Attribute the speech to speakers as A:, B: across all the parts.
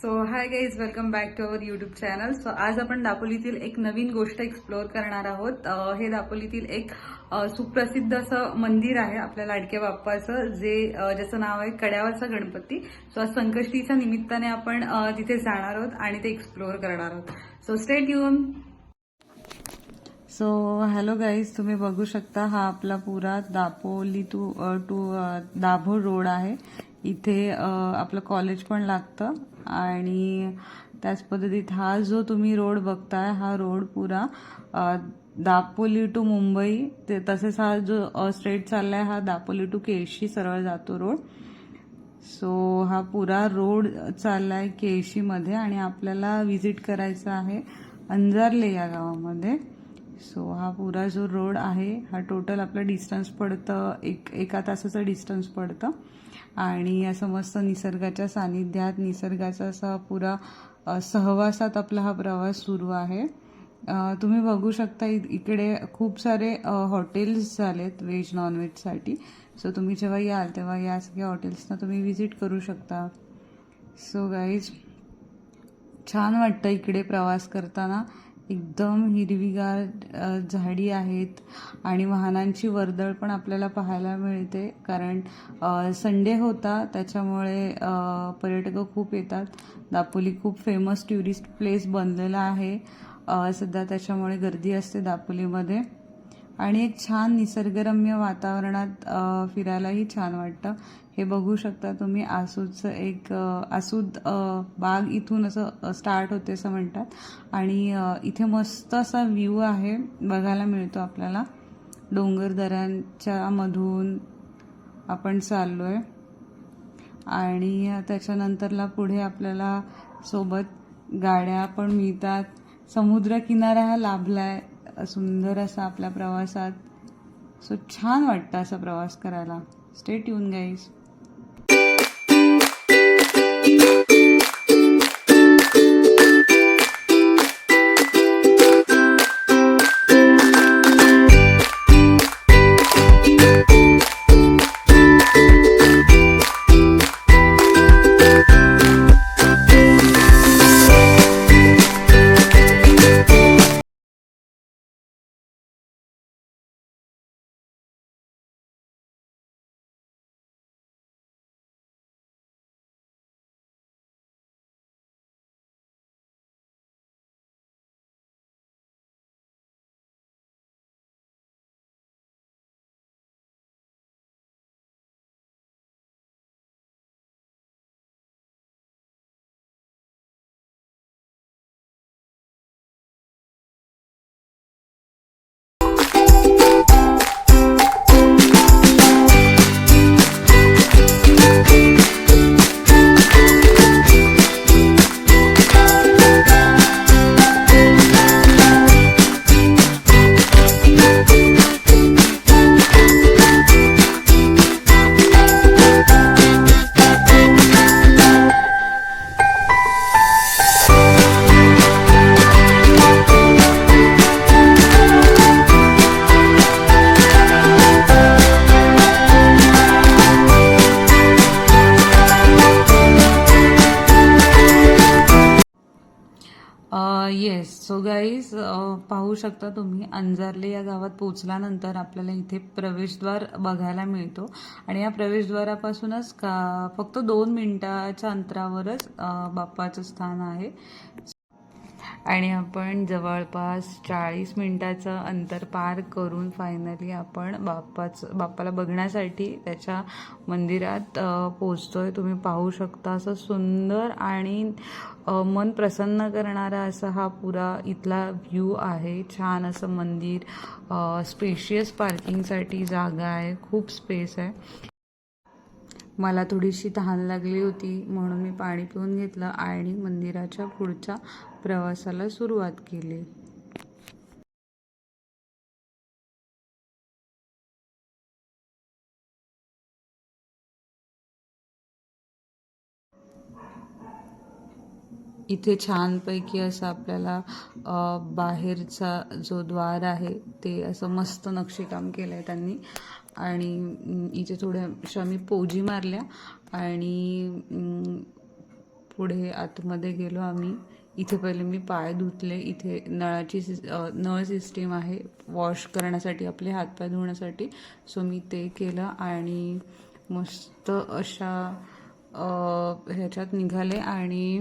A: So hi guys welcome back to our YouTube channel so आज आपण दापोलीतील एक नवीन गोष्ट एक्सप्लोअर करणार आहोत. हे दापोलीतील एक सुप्रसिद्ध असं मंदिर आहे आपल्या लाडक्या बाप्पाचं जे ज्याचं नाव आहे कड्यावरचा गणपती. सो आज संकष्टीच्या निमित्ताने आपण तिथे जाणार आहोत आणि ते एक्सप्लोअर करणार आहोत. सो स्टेट युन सो हॅलो गाईज तुम्ही बघू शकता हा आपला पुरा Dapoli to to Dabhol road आहे. इथे आपलं कॉलेज पण लागतं. आणि त्याच पद्धतीत हा जो तुम्ही रोड बघताय हा रोड पुरा दापोली टू मुंबई ते तसेच हा जो स्ट्रेट चाललाय हा दापोली टू केळशी सरळ जातो रोड सो हा पुरा रोड चाललाय केळशीमध्ये आणि आपल्याला व्हिजिट करायचा आहे अंजारले या गावामध्ये. सो हा पुरा जो रोड आहे हा टोटल आपलं डिस्टन्स पडतं एक एका तासाचं डिस्टन्स पडतं. आणि असं मस्त निसर्गाच्या सानिध्यात निसर्गाचा असा पुरा सहवासात आपला हा प्रवास सुरू आहे. तुम्ही बघू शकता इ- इकडे खूप सारे हॉटेल्स झालेत व्हेज नॉनव्हेजसाठी सो तुम्ही जेव्हा याल तेव्हा या सगळ्या हॉटेल्सना तुम्ही व्हिजिट करू शकता. सो गाईज छान वाटतं इकडे प्रवास करताना. एकदम हिरवीगार झाडी आहेत आणि वाहनांची वर्दळ पण आपल्याला पाहायला मिळते. कारण संडे होता त्याच्यामुळे पर्यटक खूप येतात. दापोली खूप फेमस टुरिस्ट प्लेस बनलेला आहे. सध्या त्याच्यामुळे गर्दी असते दापोलीमध्ये. आणि एक छान निसर्गरम्य वातावरणात फिरायलाही छान वाटतं. हे बघू शकता तुम्ही आसूदचं एक आसूद बाग इथून असं स्टार्ट होते असं म्हणतात. आणि इथे मस्त असा व्ह्यू आहे बघायला मिळतो आपल्याला. डोंगरदऱ्यांच्या मधून आपण चाललो आहे आणि त्याच्यानंतरला पुढे आपल्याला सोबत गाड्या पण मिळतात. समुद्रकिनारा हा लाभला आहे सुंदर असा आपल्या प्रवासात. सो छान वाटतं असा प्रवास करायला. स्टेट ट्यून गाईज पाहू शकता तुम्ही अंजारले या गावात पोचल्यानंतर आपल्याला इथे प्रवेशद्वार बघायला मिळतो. आणि या प्रवेशद्वारापासूनच का फक्त दोन मिनिटाच्या अंतरावरच बाप्पाचं स्थान आहे. आणि आपण जवळपास चाळीस मिनटाचं अंतर पार करून फायनली आपण बाप्पाचं बाप्पाला बघण्यासाठी त्याच्या मंदिरात पोचतो पोचतोय तुम्ही पाहू शकता असं सुंदर आणि मन प्रसन्न करणारा असा हा पुरा इथला व्ह्यू आहे. छान असं मंदिर स्पेशियस पार्किंगसाठी जागा आहे. खूप स्पेस आहे. मला थोडीशी तहान लागली होती म्हणून मी पाणी पिऊन घेतलं आणि मंदिराच्या पुढच्या प्रवासाला सुरुवात केली. इथे छानपैकी असं आपल्याला बाहेरचा जो द्वार आहे ते असं मस्त नक्षीकाम केलं आहे त्यांनी. आणि इथे थोड्याशा मी पोजी मारल्या आणि पुढे आतमध्ये गेलो आम्ही. इथे पहिले मी पाय धुतले. इथे नळाची सिस नळ सिस्टीम आहे वॉश करण्यासाठी आपले हातपाय धुण्यासाठी. सो मी ते केलं आणि मस्त अशा ह्याच्यात निघाले आणि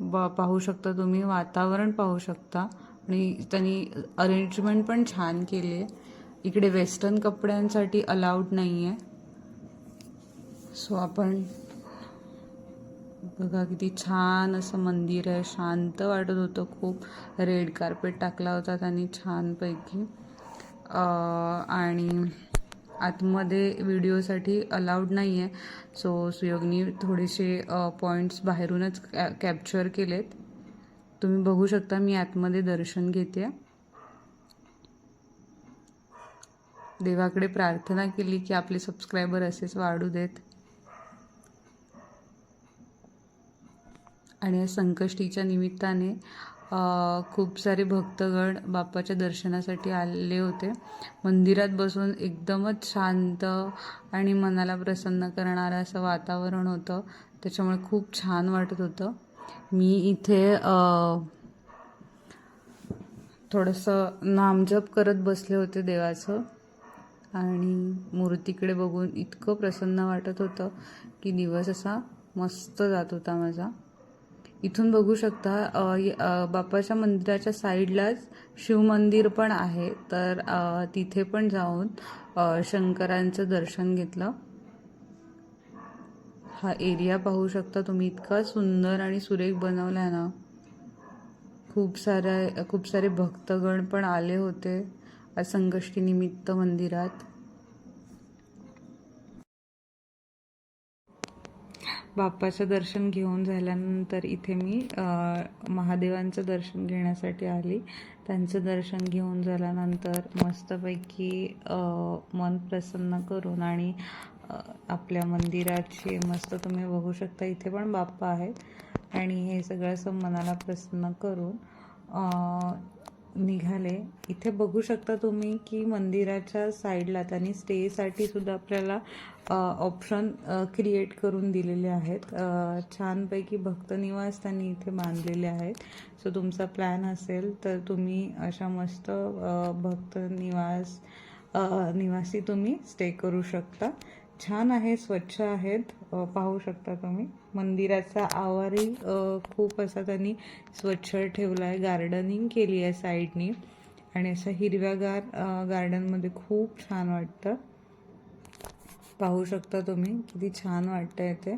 A: ब पाहू शकता तुम्ही वातावरण पाहू शकता. आणि त्यांनी अरेंजमेंट पण छान केली. आहे इकडे वेस्टर्न कपड्यांसाठी अलाउड नाही आहे सो आपण बघा किती छान असं मंदिर आहे. शांत वाटत होतं. खूप रेड कार्पेट टाकला होता त्यांनी छानपैकी. आणि आतमध्ये व्हिडिओसाठी अलाउड नाही आहे सो सुयोगनी थोडेसे पॉईंट्स बाहेरूनच कॅ कॅप्चर केलेत. तुम्ही बघू शकता मी आतमध्ये दर्शन घेते देवाकडे प्रार्थना केली की आपले सबस्क्रायबर असेच वाढू देत. आणि या संकष्टीच्या निमित्ताने खूप सारे भक्तगण बाप्पाच्या दर्शनासाठी आले होते. मंदिरात बसून एकदमच शांत आणि मनाला प्रसन्न करणारं असं वातावरण होतं. त्याच्यामुळे खूप छान वाटत होतं. मी इथे थोडंसं नामजप करत बसले होते देवाचं. आणि मूर्तीकडे बघून इतकं प्रसन्न वाटत होतं की दिवस असा मस्त जात होता माझा. इथून बघू शकता बापाच्या मंदिराच्या साईडलाच शिवमंदिर पण आहे. तर तिथे पण जाऊन शंकरांचं दर्शन घेतलं. हा एरिया पाहू शकता तुम्ही. इतका सुंदर आणि सुरेख बनवला आहे ना. खूप साऱ्या खूप सारे भक्तगण पण आले होते. आज मंदिरात. बाप्पाचं दर्शन घेऊन झाल्यानंतर इथे मी महादेवांचं दर्शन घेण्यासाठी आली. त्यांचं दर्शन घेऊन झाल्यानंतर मस्तपैकी मन प्रसन्न करून आणि आपल्या मंदिराचे मस्त तुम्ही बघू शकता इथे पण बाप्पा आहेत. आणि हे सगळं असं मनाला प्रसन्न करून निघाले. इथे बघू शकता तुम्ही की मंदिराच्या साईडला त्यांनी स्टेसाठी सुद्धा आपल्याला ऑप्शन क्रिएट करून दिलेले आहेत. छानपैकी भक्तनिवास त्यांनी इथे बांधलेले आहेत. सो तुमचा प्लॅन असेल तर तुम्ही अशा मस्त भक्तनिवास निवासी तुम्ही स्टे करू शकता. छान आहे स्वच्छ आहेत. पाहू शकता तुम्ही. मंदिराचा आवारही खूप असा त्यांनी स्वच्छ ठेवला आहे गार्डनिंग केली आहे साईडनी. आणि असं हिरव्यागार गार्डनमध्ये खूप छान वाटतं. पाहू शकता तुम्ही. किती छान वाटतं इथे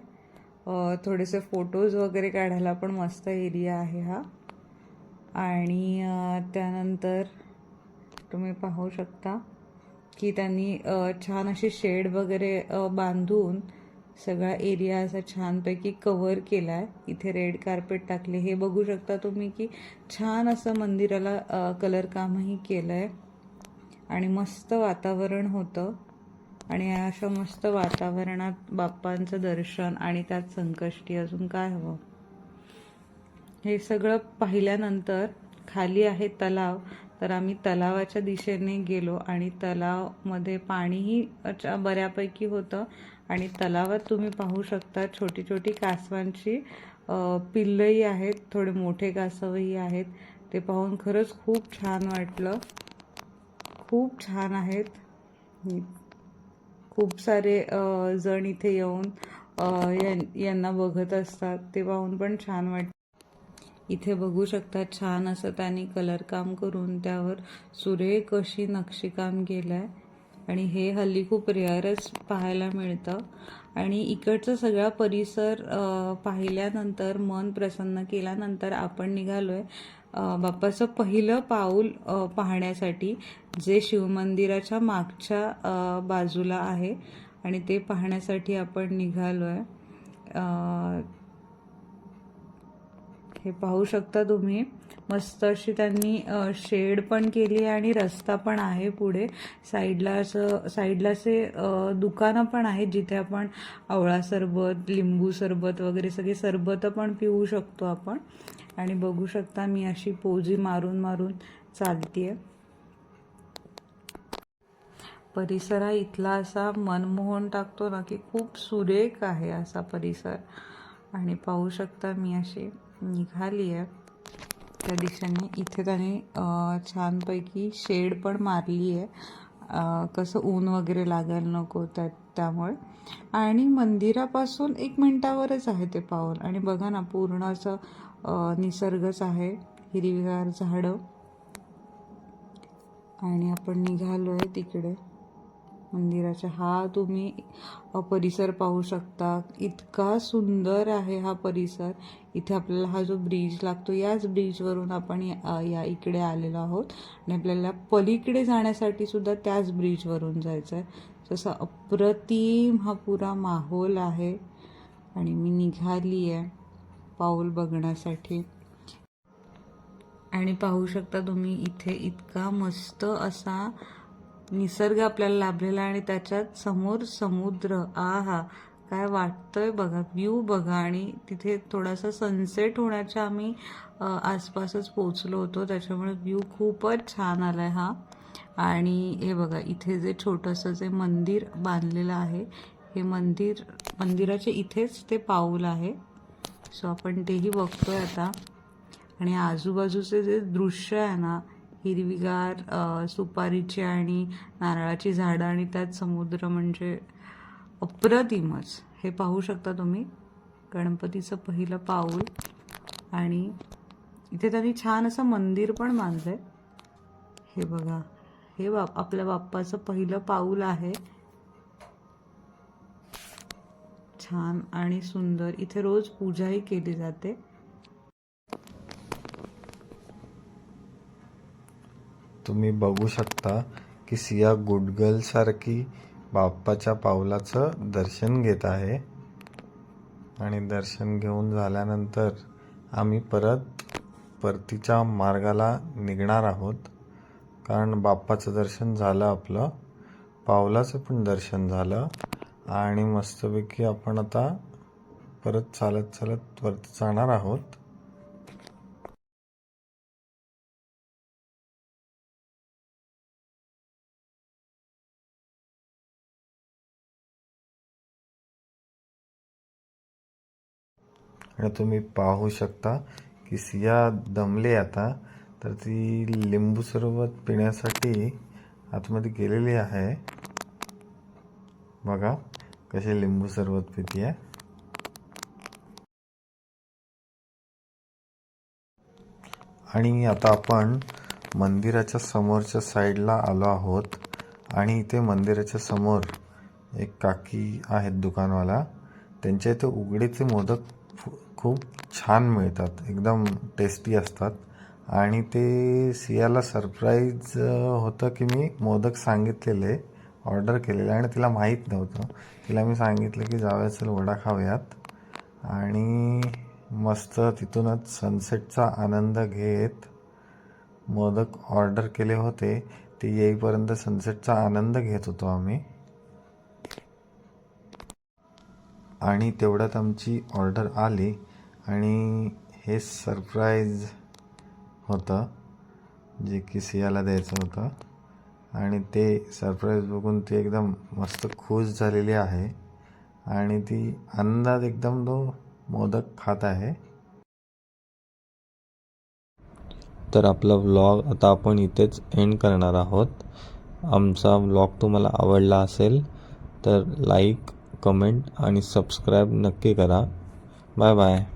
A: थोडेसे फोटोज वगैरे काढायला पण मस्त एरिया आहे हा. आणि त्यानंतर तुम्ही पाहू शकता. की त्यांनी छान अशी शेड वगैरे बांधून सगळा एरिया असा छानपैकी कवर केला आहे इथे रेड कार्पेट टाकले. हे बघू शकता तुम्ही की छान असं मंदिराला कलर कामही केलं आहे आणि मस्त वातावरण होतं. आणि अशा मस्त वातावरणात बाप्पांचं दर्शन आणि त्यात संकष्टी अजून काय हवं? हे सगळं पाहिल्यानंतर खाली आहे तलाव. तर आम्ही तलावाच्या दिशेने गेलो आणि तलावमध्ये पाणीही अच्छा बऱ्यापैकी होतं. आणि तलावात तुम्ही पाहू शकता छोटी छोटी कासवांची पिल्लंही आहेत थोडे मोठे कासवही आहेत. ते पाहून खरंच खूप छान वाटलं. खूप छान आहेत. खूप सारे जण इथे येऊन यांना बघत असतात. ते पाहून पण छान वाटतं. इथे बघू शकता छान असं त्यांनी कलर काम करून त्यावर सुरेख अशी नक्षीकाम केलं आहे आणि हे हल्ली खूप रेअरच पाहायला मिळतं. आणि इकडचा सगळा परिसर पाहिल्यानंतर मन प्रसन्न केल्यानंतर आपण निघालो आहे बाप्पाचं पहिलं पाऊल पाहण्यासाठी जे शिवमंदिराच्या मागच्या बाजूला आहे. आणि ते पाहण्यासाठी आपण निघालो आहे हे पाहू शकता तुम्ही. मस्त अशी त्यांनी शेड पण केली आहे आणि रस्ता पण आहे पुढे. साईडला असं साईडला असे दुकानं पण आहेत जिथे आपण आवळा सरबत लिंबू सरबत वगैरे सगळे सरबतं पण पिऊ शकतो आपण. आणि बघू शकता मी अशी पोजी मारून मारून चालतीये. परिसर हा इथला असा मनमोहन टाकतो ना की खूप सुरेख आहे असा परिसर. आणि पाहू शकता मी अशी निघाली आहे. त्या दिशेने इथे त्याने छानपैकी शेड पण मारली आहे. कसं ऊन वगैरे लागायला नको त्या त्यामुळे. आणि मंदिरापासून एक मिनटावरच आहे ते पाऊल. आणि बघा ना पूर्ण असं निसर्गच आहे. हिरवीगार झाडं. आणि आपण निघालो आहे तिकडे. मंदिराच्या. हा तुम्ही परिसर पाहू शकता. इतका सुंदर आहे हा परिसर. इथे आपल्याला हा जो ब्रिज लागतो याच ब्रिजवरून आपण या या इकडे आलेलो आहोत. आणि आपल्याला पलीकडे जाण्यासाठी सुद्धा त्याच ब्रिजवरून जायचं आहे जसं अप्रतिम हा पुरा माहोल आहे. आणि मी निघाली आहे पाऊल बघण्यासाठी. आणि पाहू शकता तुम्ही इथे इतका मस्त असा निसर्ग आपल्याला लाभलेला आहे आणि त्याच्यात समोर समुद्र आहा काय वाटतंय बघा व्ह्यू बघा. आणि तिथे थोडासा सनसेट होण्याच्या आम्ही आसपासच पोचलो होतो. त्याच्यामुळे व्ह्यू खूपच छान आलाय हा. आणि हे बघा इथे जे छोटंसं जे मंदिर बांधलेलं आहे हे मंदिर मंदिराच्या इथेच ते पाऊल आहे. सो आपण तेही बघतोय आता. आणि आजूबाजूचे जे दृश्य आहे ना हिरवीगार सुपारीची आणि नारळाची झाडं आणि त्यात समुद्र म्हणजे अप्रतिमच. हे पाहू शकता तुम्ही. गणपतीचं पहिलं पाऊल. आणि इथे त्यांनी छान असं मंदिर पण बांधलंय. हे बघा. हे बाप आपल्या बाप्पाचं पहिलं पाऊल आहे. छान आणि सुंदर. इथे रोज पूजाही केली जाते.
B: तुम्ही बघू शकता की सिया गुडगलसारखी बाप्पाच्या पावलाचं दर्शन घेत आहे. आणि दर्शन घेऊन झाल्यानंतर आम्ही परत परतीच्या मार्गाला निघणार आहोत. कारण बाप्पाचं दर्शन झालं आपलं पावलाचं पण दर्शन झालं. आणि मस्तपैकी आपण आता परत चालत चालत वरती जाणार आहोत. तुम्ही पाहू शकता की सिया दमले आता. तर ती लिंबू सरबत पिण्यासाठी आतमध्ये गेलेली आहे. बघा कसे लिंबू सरबत पिती आहे आणि आता आपण मंदिराच्या समोरच्या साईडला आलो आहोत. आणि इथे मंदिराच्या समोर एक काकी आहेत दुकानवाला. त्यांच्या इथे उघडीचे मोदक खूप छान मिळतात. एकदम टेस्टी असतात. आणि ते सियाला सरप्राईज होतं की मी मोदक सांगितलेले ऑर्डर केलेले आणि तिला माहीत नव्हतं. तिला मी सांगितलं की जाऊया चल वडा खाऊयात. आणि मस्त तिथूनच सनसेटचा आनंद घेत मोदक ऑर्डर केले होते. ते येईपर्यंत सनसेटचा आनंद घेत होतो आम्ही. आणि तेवढ्यात आमची ऑर्डर आली आणि हे सरप्राईज होतं जे की सियाला द्यायचं होतं. आणि ते सरप्राईज बघून ती एकदम मस्त खुश झालेली आहे. आणि ती अंदाज एकदम तो मोदक खात आहे. तर आपला व्लॉग आता आपण इथेच एंड करणार आहोत. आमचा व्लॉग तुम्हाला आवडला असेल तर लाईक कमेंट आणि सबस्क्राईब नक्की करा. Bye bye.